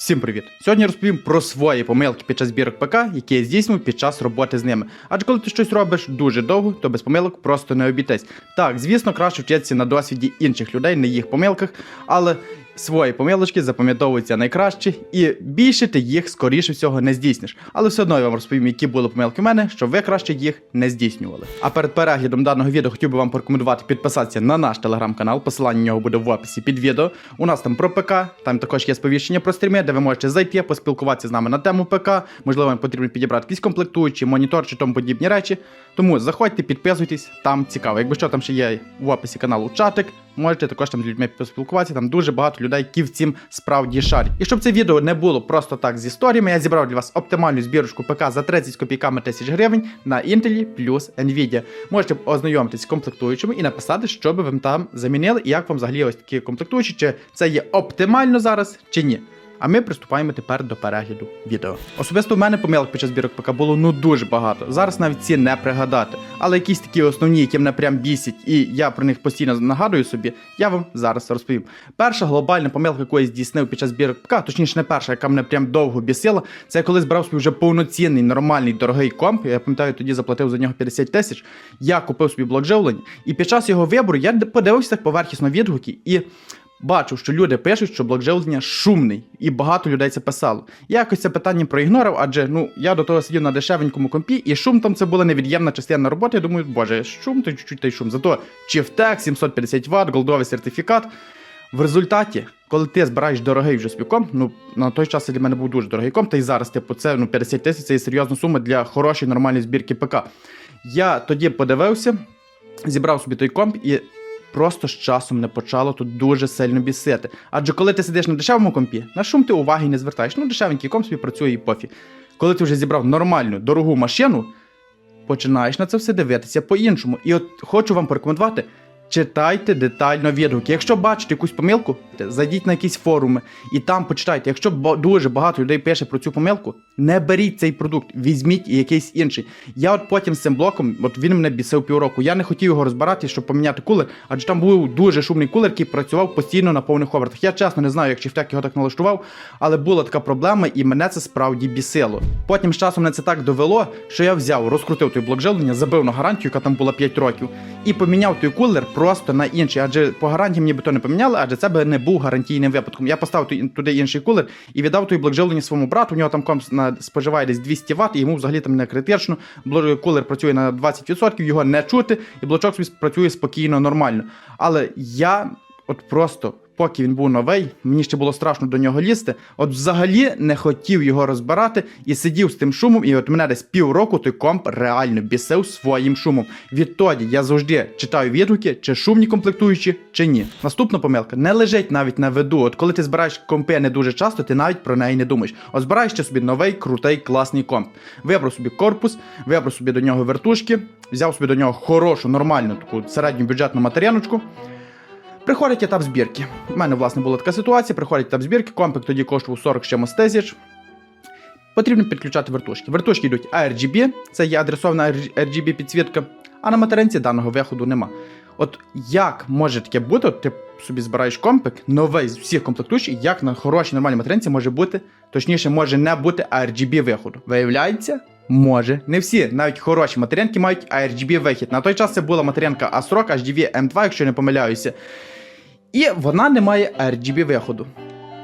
Всім привіт! Сьогодні розповім про свої помилки під час збірок ПК, які я здійснюю під час роботи з ними. Адже коли ти щось робиш дуже довго, то без помилок просто не обійтись. Так, звісно, краще вчитися на досвіді інших людей, на їх помилках, але свої помилочки запам'ятовуються найкраще, і більше ти їх скоріше всього не здійсниш. Але все одно я вам розповім, які були помилки в мене, щоб ви краще їх не здійснювали. А перед переглядом даного відео хотів би вам порекомендувати підписатися на наш телеграм-канал. Посилання на нього буде в описі під відео. У нас там про ПК, там також є сповіщення про стріми, де ви можете зайти, поспілкуватися з нами на тему ПК. Можливо, вам потрібно підібрати якісь комплектуючі, монітор чи тому подібні речі. Тому заходьте, підписуйтесь, там цікаво. Якби що там ще є в описі каналу чатик, можете також там з людьми поспілкуватися. Там дуже багато людей, які в цім справді шарять. І щоб це відео не було просто так з історіями, я зібрав для вас оптимальну збірочку ПК за 30 копійками тисяч гривень на Intel плюс Nvidia. Можете ознайомитись з комплектуючими і написати, що би ви там замінили, і як вам взагалі ось такі комплектуючі, чи це є оптимально зараз, чи ні. А ми приступаємо тепер до перегляду відео. Особисто в мене помилок під час збірок ПК було ну дуже багато. Зараз навіть ці не пригадати. Але якісь такі основні, які мене прям бісять, і я про них постійно нагадую собі, я вам зараз розповім. Перша глобальна помилка, яку я здійснив під час збірок ПК, точніше не перша, яка мене прям довго бісила, це я коли збирав собі вже повноцінний, нормальний, дорогий комп. Я пам'ятаю, тоді заплатив за нього 50 тисяч. Я купив собі блок живлення, і під час його вибору я подивився так поверхісно відгуки і. Бачу, що люди пишуть, що блок живлення шумний, і багато людей це писало. Я якось це питання проігнорив, адже ну я до того сидів на дешевенькому компі, і шум там це була невід'ємна частина роботи. Я думаю, боже, шум то чуть-чуть та й шум. Зато Chieftec, 750 Вт, голдовий сертифікат. В результаті, коли ти збираєш дорогий вже собі комп, ну на той час для мене був дуже дорогий комп, та й зараз, типу, це ну 50 тисяч це є серйозна сума для хорошої нормальної збірки ПК. Я тоді подивився, зібрав собі той комп і просто з часом не почало тут дуже сильно бісити. Адже коли ти сидиш на дешевому компі, на шум ти уваги не звертаєш. Ну, дешевенький комп собі працює і пофіг. Коли ти вже зібрав нормальну, дорогу машину, починаєш на це все дивитися по-іншому. І от хочу вам порекомендувати. Читайте детально відгуки. Якщо бачите якусь помилку, зайдіть на якісь форуми і там почитайте. Якщо дуже багато людей пише про цю помилку, не беріть цей продукт, візьміть якийсь інший. Я от потім з цим блоком, от він мене бісив півроку. Я не хотів його розбирати, щоб поміняти кулер, адже там був дуже шумний кулер, який працював постійно на повних обертах. Я чесно не знаю, як Чифтек його так налаштував, але була така проблема, і мене це справді бісило. Потім з часом мене це так довело, що я взяв, розкрутив той блок живлення, забив на гарантію, яка там була 5 років, і поміняв той кулер просто на інший. Адже по гарантії мені би то не поміняли, адже це би не був гарантійним випадком. Я поставив туди інший кулер і віддав той блок своєму брату. У нього там комп на споживає десь 200 Вт, і йому взагалі там не критично. Кулер працює на 20%, його не чути, і блочок собі працює спокійно, нормально. Але я от просто. Поки він був новий, мені ще було страшно до нього лізти. От взагалі не хотів його розбирати і сидів з тим шумом, і от мене десь півроку той комп реально бісив своїм шумом. Відтоді я завжди читаю відгуки, чи шумні комплектуючі, чи ні. Наступна помилка не лежить навіть на виду. От коли ти збираєш компи не дуже часто, ти навіть про неї не думаєш. От збираєш ще собі новий, крутий, класний комп. Вибрав собі корпус, вибрав собі до нього вертушки, взяв собі до нього хорошу, нормальну таку середню бюджетну матеріаночку. Приходить етап збірки. У мене, власне, була така ситуація. Приходить етап збірки, комплекс тоді коштував 40 з чимось тисяч. Потрібно підключати вертушки. Вертушки йдуть ARGB, це є адресована RGB підсвітка, а на материнці даного виходу нема. От як може таке бути, от ти собі збираєш компик, новий з всіх комплектуючих, як на хорошій нормальній материнці може бути, точніше, може не бути ARGB виходу. Виявляється, може. Не всі, навіть хороші материнки мають ARGB вихід. На той час це була материнка ASRock HDV M2, якщо не помиляюся. І вона не має RGB виходу.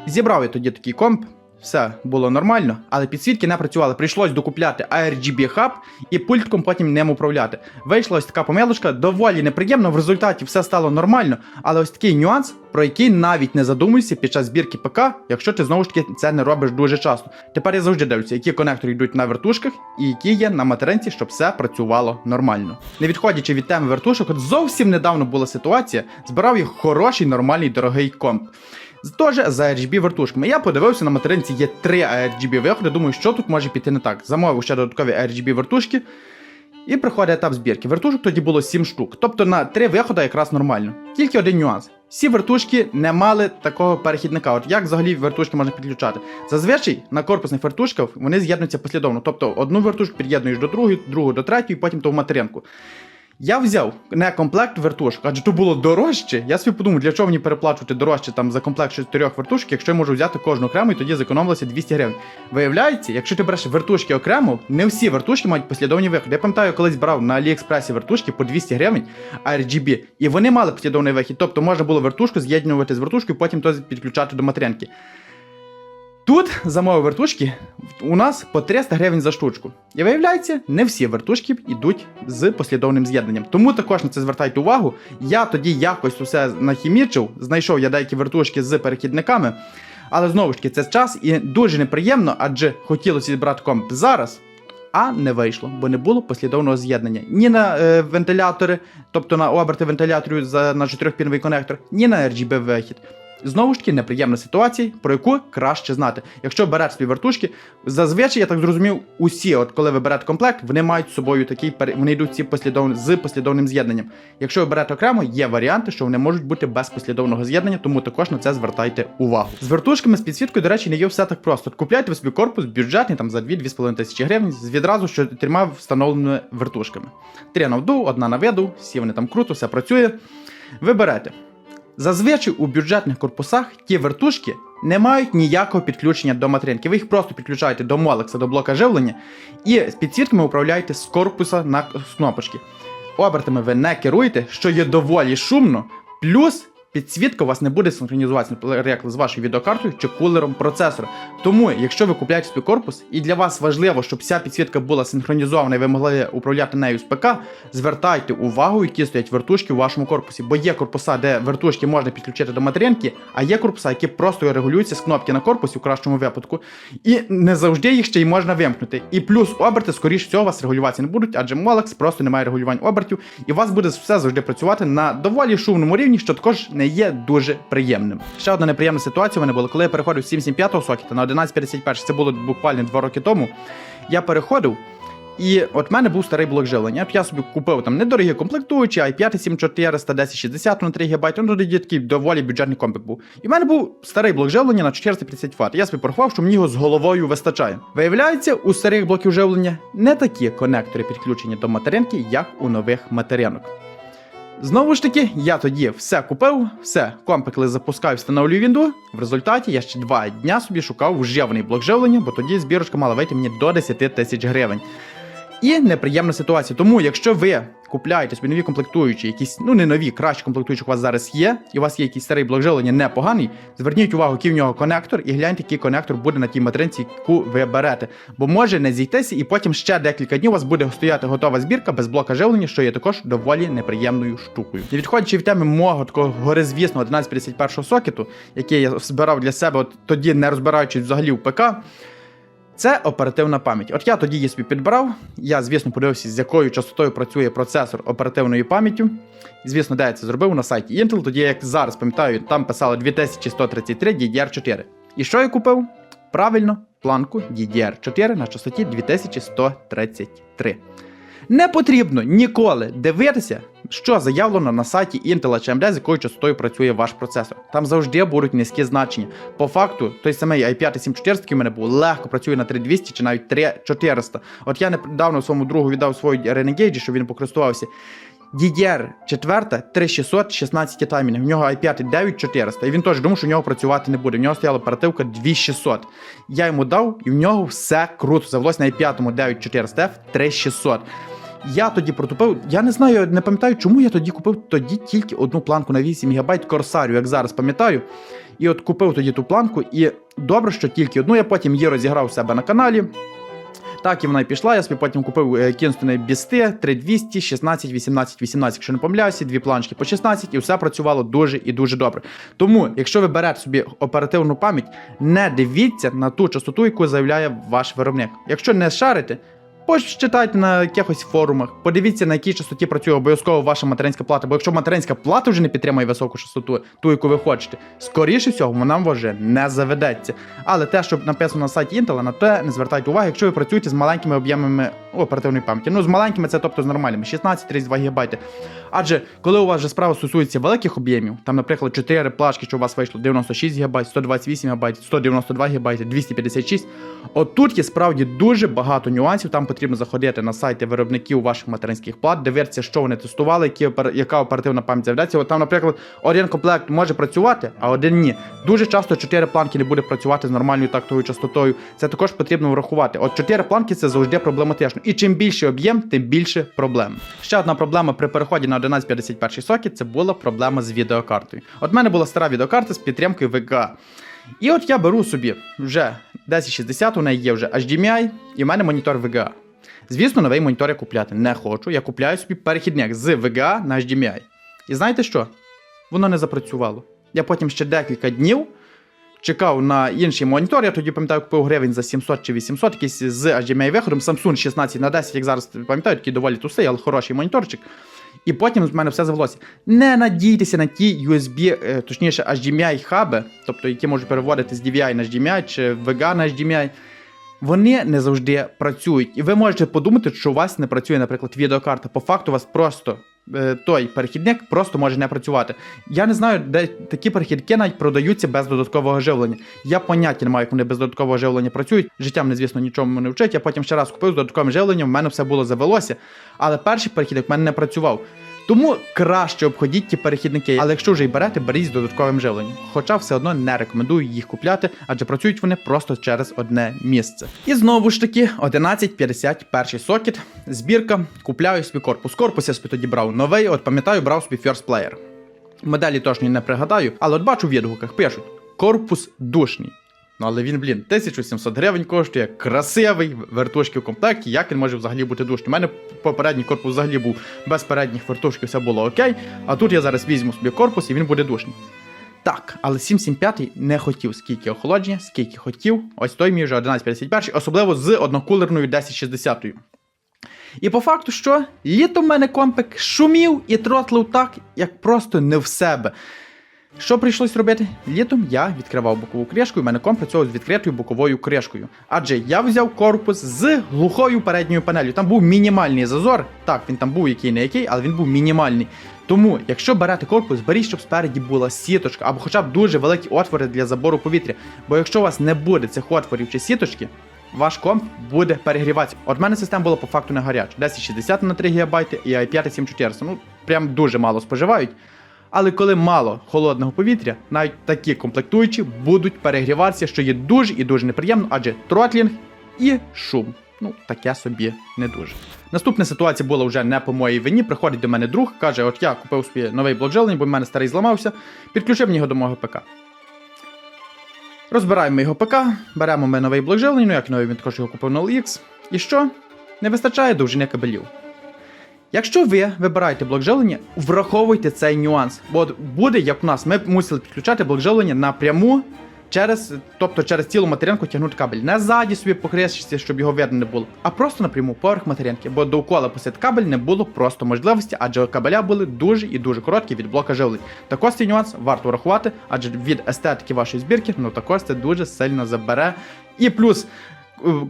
Зібрав я тоді такий комп, все було нормально, але підсвітки не працювали. Прийшлось докупляти ARGB хаб і пультком потім ним управляти. Вийшла ось така помилочка, доволі неприємно, в результаті все стало нормально, але ось такий нюанс, про який навіть не задумуйся під час збірки ПК, якщо ти знову ж таки це не робиш дуже часто. Тепер я завжди дивлюся, які конектори йдуть на вертушках і які є на материнці, щоб все працювало нормально. Не відходячи від теми вертушок, от зовсім недавно була ситуація, збирав їх хороший, нормальний, дорогий комп. Теж за RGB вертушками. Я подивився, на материнці є три RGB виходи. Думаю, що тут може піти не так. Замовив ще додаткові RGB вертушки. І приходить етап збірки. Вертушок тоді було 7 штук. Тобто на три виходи якраз нормально. Тільки один нюанс. Всі вертушки не мали такого перехідника. От як взагалі вертушки можна підключати? Зазвичай на корпусних вертушках вони з'єднуються послідовно. Тобто одну вертушку під'єднуєш до другої, другу до третьої, потім то в материнку. Я взяв не комплект вертушок, адже то було дорожче. Я собі подумав, для чого мені переплачувати дорожче там за комплект чотирьох вертушок, якщо я можу взяти кожну окремо і тоді зекономилося 200 гривень. Виявляється, якщо ти береш вертушки окремо, не всі вертушки мають послідовні виходи. Я пам'ятаю, колись брав на Аліекспресі вертушки по 200 гривень RGB, і вони мали послідовний вихід. Тобто можна було вертушку з'єднувати з вертушкою, потім то підключати до материнки. Тут замови вертушки у нас по 300 гривень за штучку. І виявляється, не всі вертушки йдуть з послідовним з'єднанням. Тому також на це звертайте увагу. Я тоді якось усе нахімічив, знайшов я деякі вертушки з перехідниками. Але знову ж таки, це час і дуже неприємно, адже хотілося зібрати комп зараз. А не вийшло, бо не було послідовного з'єднання ні на е, вентилятори, тобто на оберти вентиляторів за на 4-піновий конектор, ні на RGB вихід. Знову ж таки, неприємна ситуація, про яку краще знати. Якщо береш свої вертушки, зазвичай, я так зрозумів, усі, от коли ви берете комплект, вони мають з собою такий вони йдуть всі послідовні з послідовним з'єднанням. Якщо ви берете окремо, є варіанти, що вони можуть бути без послідовного з'єднання, тому також на це звертайте увагу. З вертушками з підсвіткою, до речі, не є все так просто. Купляйте ви собі корпус бюджетний там за 2-2,5 тисячі гривень з відразу з чотирма встановленими вертушками. Три на вду, одна на виду, всі вони там круто, все працює. Ви берете. Зазвичай у бюджетних корпусах ті вертушки не мають ніякого підключення до материнки. Ви їх просто підключаєте до молекса, до блока живлення, і з підсвітками управляєте з корпуса на кнопочки. Обертами ви не керуєте, що є доволі шумно. Плюс підсвітка у вас не буде синхронізуватися, наприклад, з вашою відеокартою чи кулером процесора. Тому, якщо ви купляєте собі корпус, і для вас важливо, щоб вся підсвітка була синхронізована і ви могли управляти нею з ПК, звертайте увагу, які стоять вертушки у вашому корпусі. Бо є корпуса, де вертушки можна підключити до материнки, а є корпуса, які просто регулюються з кнопки на корпусі у кращому випадку. І не завжди їх ще й можна вимкнути. І плюс оберти, скоріш всього, вас регулюватися не будуть, адже Molex просто не має регулювань обертів, і у вас буде все завжди працювати на доволі шумному рівні, що також не є дуже приємним. Ще одна неприємна ситуація у мене була, коли я переходив з 775 сокета на 1151, це було буквально два роки тому. Я переходив. І от в мене був старий блок живлення. Я собі купив там недорогі комплектуючі, i5 7400, 1060 на 3 ГБ, ну тоді такий доволі бюджетний компік був. І в мене був старий блок живлення на 450 Вт. Я собі порахував, що мені його з головою вистачає. Виявляється, у старих блоків живлення не такі конектори підключені до материнки, як у нових материнок. Знову ж таки, я тоді все купив, все, компекли запускаю, встановлюю Вінду. В результаті я ще два дня собі шукав вживаний блок живлення, бо тоді збірочка мала вийти мені до 10 тисяч гривень. І неприємна ситуація. Тому, якщо ви купляєте собі нові комплектуючі, якісь, ну не нові, кращі комплектуючі у вас зараз є, і у вас є якийсь старий блок живлення непоганий, зверніть увагу, який в нього конектор, і гляньте, який конектор буде на тій материнці, яку ви берете. Бо може не зійтися, і потім ще декілька днів у вас буде стояти готова збірка без блока живлення, що є також доволі неприємною штукою. І відходячи від теми мого такого горизвісного 1151 сокету, який я збирав для себе, от тоді не розбираючись взагалі в ПК. Це оперативна пам'ять. От я тоді її собі підбрав. Я, звісно, подивився, з якою частотою працює процесор оперативною пам'яттю. Звісно, де я це зробив на сайті Intel. Тоді, як зараз пам'ятаю, там писало 2133 DDR4. І що я купив? Правильно, планку DDR4 на частоті 2133. Не потрібно ніколи дивитися, що заявлено на сайті Intel чи з якою частотою працює ваш процесор. Там завжди будуть низькі значення. По факту, той самий i5 7400 який у мене був легко працює на 3200 чи навіть 3400. От я недавно своєму другу віддав свої Renegade, щоб він покористувався. DDR 4 3600 16 таймінг. В нього i5 9400, і він теж думав, що в нього працювати не буде. В нього стояла оперативка 2600. Я йому дав, і в нього все круто. Завелось на i5 9400F 3600. Я тоді протупив, я не знаю, не пам'ятаю, чому я тоді купив тоді тільки одну планку на 8 ГБ Корсарю, як зараз пам'ятаю. І от купив тоді ту планку, і добре, що тільки одну, я потім її розіграв у себе на каналі. Так і вона і пішла. Я собі потім купив е, Кінстони Бісти 3200, 16, 18, 18, якщо не помиляюся, дві планочки по 16, і все працювало дуже і дуже добре. Тому, якщо ви берете собі оперативну пам'ять, не дивіться на ту частоту, яку заявляє ваш виробник. Якщо не шарите, Почитайте на якихось форумах, подивіться, на якій частоті працює обов'язково ваша материнська плата. Бо якщо материнська плата вже не підтримує високу частоту, ту, яку ви хочете, скоріше всього, вона вже не заведеться. Але те, що написано на сайті Intel, на те не звертайте уваги, якщо ви працюєте з маленькими об'ємами оперативної пам'яті. Ну, з маленькими це тобто з нормальними 16-32 ГБ. Адже коли у вас вже справа стосується великих об'ємів, там, наприклад, 4 плашки, що у вас вийшло 96 ГБ, 128 ГБ, 192 ГБ, 256, отут є справді дуже багато нюансів, там потрібно заходити на сайти виробників ваших материнських плат, дивитися, що вони тестували, які, яка оперативна пам'ять з'являється. От там, наприклад, один комплект може працювати, а один ні. Дуже часто 4 планки не буде працювати з нормальною тактовою частотою. Це також потрібно врахувати. От 4 планки це завжди проблематично. І чим більший об'єм, тим більше проблем. Ще одна проблема при переході на 1151 сокет це була проблема з відеокартою. От в мене була стара відеокарта з підтримкою VGA. І от я беру собі вже 1060, у неї є вже HDMI, і в мене монітор VGA. Звісно, новий монітор я купляти не хочу. Я купляю собі перехідник з VGA на HDMI. І знаєте що? Воно не запрацювало. Я потім ще декілька днів чекав на інший монітор. Я тоді пам'ятаю, купив гривень за 700 чи 800, якийсь з HDMI виходом, Samsung 16 на 10, як зараз пам'ятаю, такий доволі тусий, але хороший моніторчик. І потім з мене все завелося. Не надійтеся на ті USB, е, точніше HDMI хаби, тобто які можуть переводити з DVI на HDMI чи VGA на HDMI. Вони не завжди працюють. І ви можете подумати, що у вас не працює, наприклад, відеокарта. По факту у вас просто е, той перехідник просто може не працювати. Я не знаю, де такі перехідники навіть продаються без додаткового живлення. Я поняття не маю, як вони без додаткового живлення працюють. Життя мене, звісно, нічому не вчить. Я потім ще раз купив з додатковим живленням, в мене все було завелося. Але перший перехідник в мене не працював. Тому краще обходіть ті перехідники, але якщо вже й берете, беріть з додатковим живленням. Хоча все одно не рекомендую їх купляти, адже працюють вони просто через одне місце. І знову ж таки, 1151 сокет, збірка, купляю собі корпус. Корпус я собі тоді брав новий, от пам'ятаю, брав собі First Player. Моделі точно не пригадаю, але от бачу в відгуках, пишуть: корпус душний. Ну але він, блін, 1700 гривень коштує, красивий, вертушки в комплекті. Як він може взагалі бути душний? У мене попередній корпус взагалі був без передніх вертушків, все було окей. А тут я зараз візьму собі корпус і він буде душний. Так, але 775 не хотів скільки охолодження, скільки хотів. Ось той мій вже 1151, особливо з однокулерною 1060. І по факту, що літом в мене компик шумів і тротлив так, як просто не в себе. Що прийшлось робити? Літом я відкривав бокову кришку, і мене комп працював з відкритою боковою кришкою. Адже я взяв корпус з глухою передньою панелью. Там був мінімальний зазор. Так, він там був який не який, але він був мінімальний. Тому, якщо берете корпус, беріть, щоб спереді була сіточка, або хоча б дуже великі отвори для забору повітря. Бо якщо у вас не буде цих отворів чи сіточки, ваш комп буде перегріватися. От мене система була по факту не гаряча. 1060 на 3 ГБ і i5 7400. Ну, прям дуже мало споживають. Але коли мало холодного повітря, навіть такі комплектуючі будуть перегріватися, що є дуже і дуже неприємно, адже тротлінг і шум. Ну, таке собі не дуже. Наступна ситуація була вже не по моїй вині. Приходить до мене друг, каже: От я купив собі новий блок живлення, бо в мене старий зламався. Підключив мені його до мого ПК. Розбираємо його ПК, беремо ми новий блок живлення, ну як новий, він також його купив на OLX. І що? Не вистачає довжини кабелів. Якщо ви вибираєте блок живлення, враховуйте цей нюанс. Бо буде, як у нас, ми мусили підключати блок живлення напряму через, тобто через цілу материнку тягнути кабель. Не ззаді собі по щоб його видно не було, а просто напряму поверх материнки. Бо довкола посити кабель не було просто можливості, адже кабеля були дуже і дуже короткі від блока живлень. Також цей нюанс варто врахувати, адже від естетики вашої збірки, ну також це дуже сильно забере. І плюс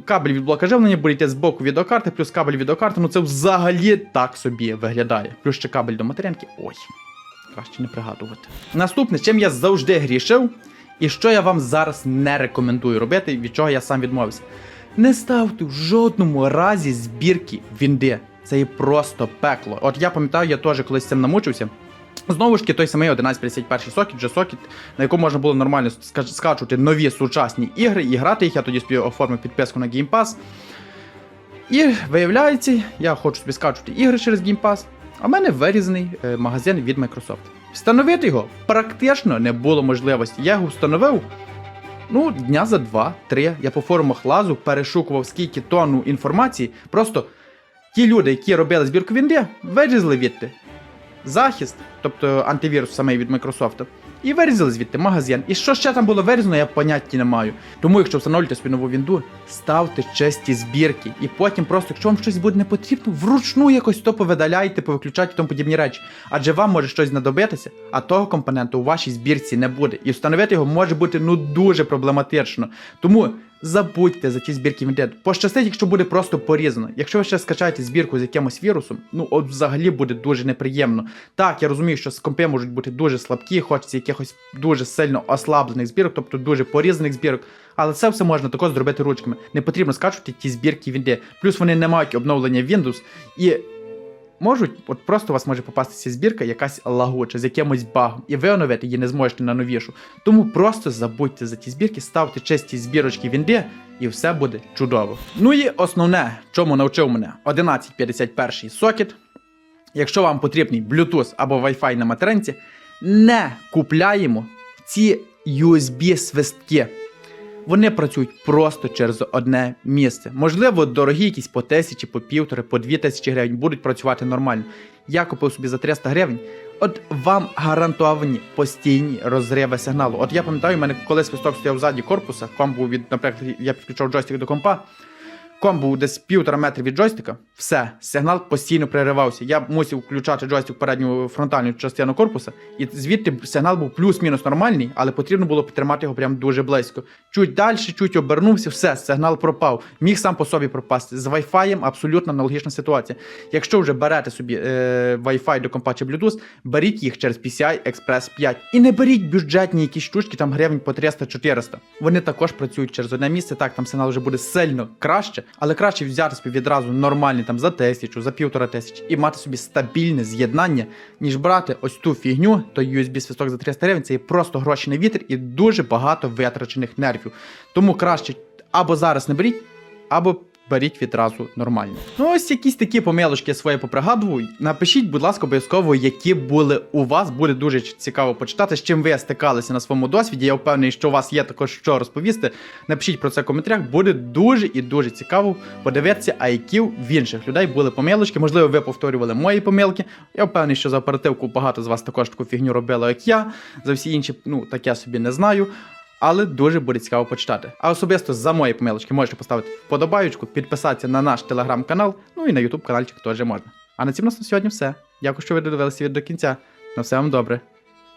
кабель від блока живлення йти з боку відеокарти, плюс кабель відеокарти, ну це взагалі так собі виглядає. Плюс ще кабель до материнки. Ой, краще не пригадувати. Наступне, чим я завжди грішив, і що я вам зараз не рекомендую робити, від чого я сам відмовився. Не ставте в жодному разі збірки вінди. Це є просто пекло. От я пам'ятаю, я теж колись цим намучився. Знову ж таки, той самий 1151 сокет, вже сокет, на якому можна було нормально скачувати нові сучасні ігри і грати їх. Я тоді собі оформив підписку на Game Pass. І виявляється, я хочу собі скачувати ігри через Game Pass, а в мене вирізаний е, магазин від Microsoft. Встановити його практично не було можливості. Я його встановив. Ну, дня за два-три. Я по форумах лазу перешукував скільки тонну інформації. Просто ті люди, які робили збірку Вінди, вирізали відти захист, тобто антивірус самий від Microsoft, і вирізали звідти магазин. І що ще там було вирізано, я поняття не маю. Тому, якщо встановлюєте собі нову вінду, ставте чисті збірки. І потім просто, якщо вам щось буде не потрібно, вручну якось то повидаляйте, повиключайте тому подібні речі. Адже вам може щось знадобитися, а того компоненту у вашій збірці не буде. І встановити його може бути ну дуже проблематично. Тому забудьте за ті збірки в інтернет. Пощастить, якщо буде просто порізано. Якщо ви ще скачаєте збірку з якимось вірусом, ну от взагалі буде дуже неприємно. Так, я розумію, що компи можуть бути дуже слабкі, хочеться якихось дуже сильно ослаблених збірок, тобто дуже порізаних збірок. Але це все можна також зробити ручками. Не потрібно скачувати ті збірки в інди. Плюс вони не мають обновлення Windows і можуть, от просто у вас може попастися збірка якась лагуча з якимось багом, і ви оновити її не зможете на новішу. Тому просто забудьте за ті збірки, ставте чисті збірочки в інди, і все буде чудово. Ну і основне, чому навчив мене 1151 сокет. Якщо вам потрібний Bluetooth або Wi-Fi на материнці, не купляємо ці USB-свистки. Вони працюють просто через одне місце. Можливо, дорогі якісь по тисячі, по півтори, по дві тисячі гривень будуть працювати нормально. Я купив собі за 300 гривень. От вам гарантовані постійні розриви сигналу. От я пам'ятаю, у мене коли свисток стояв ззаді корпуса, комп був від, наприклад, я підключав джойстик до компа. Комп був десь півтора метри від джойстика, все, сигнал постійно переривався. Я мусив включати джойстик в передню фронтальну частину корпуса, і звідти сигнал був плюс-мінус нормальний, але потрібно було підтримати його прям дуже близько. Чуть далі, чуть обернувся, все, сигнал пропав. Міг сам по собі пропасти. З Wi-Fi абсолютно аналогічна ситуація. Якщо вже берете собі е, Wi-Fi до компа чи Bluetooth, беріть їх через PCI Express 5. І не беріть бюджетні якісь штучки, там гривень по 300-400. Вони також працюють через одне місце. Так, там сигнал вже буде сильно краще, але краще взяти собі відразу нормальний там за тисячу, за півтора тисячі і мати собі стабільне з'єднання, ніж брати ось ту фігню, той USB свисток за 300 гривень. Це є просто гроші на вітер і дуже багато витрачених нервів. Тому краще або зараз не беріть, або беріть відразу нормально. Ну ось якісь такі помилочки я свої попригадую. Напишіть, будь ласка, обов'язково, які були у вас. Буде дуже цікаво почитати, з чим ви стикалися на своєму досвіді. Я впевнений, що у вас є також що розповісти. Напишіть про це в коментарях. Буде дуже і дуже цікаво подивитися, а які в інших людей були помилочки. Можливо, ви повторювали мої помилки. Я впевнений, що за оперативку багато з вас також таку фігню робило, як я. За всі інші, ну так я собі не знаю. Але дуже буде цікаво почитати. А особисто за мої помилочки можете поставити вподобаючку, підписатися на наш телеграм-канал, ну і на ютуб каналчик теж можна. А на цьому на сьогодні все. Дякую, що ви додивилися від до кінця. На все вам добре.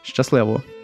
Щасливо!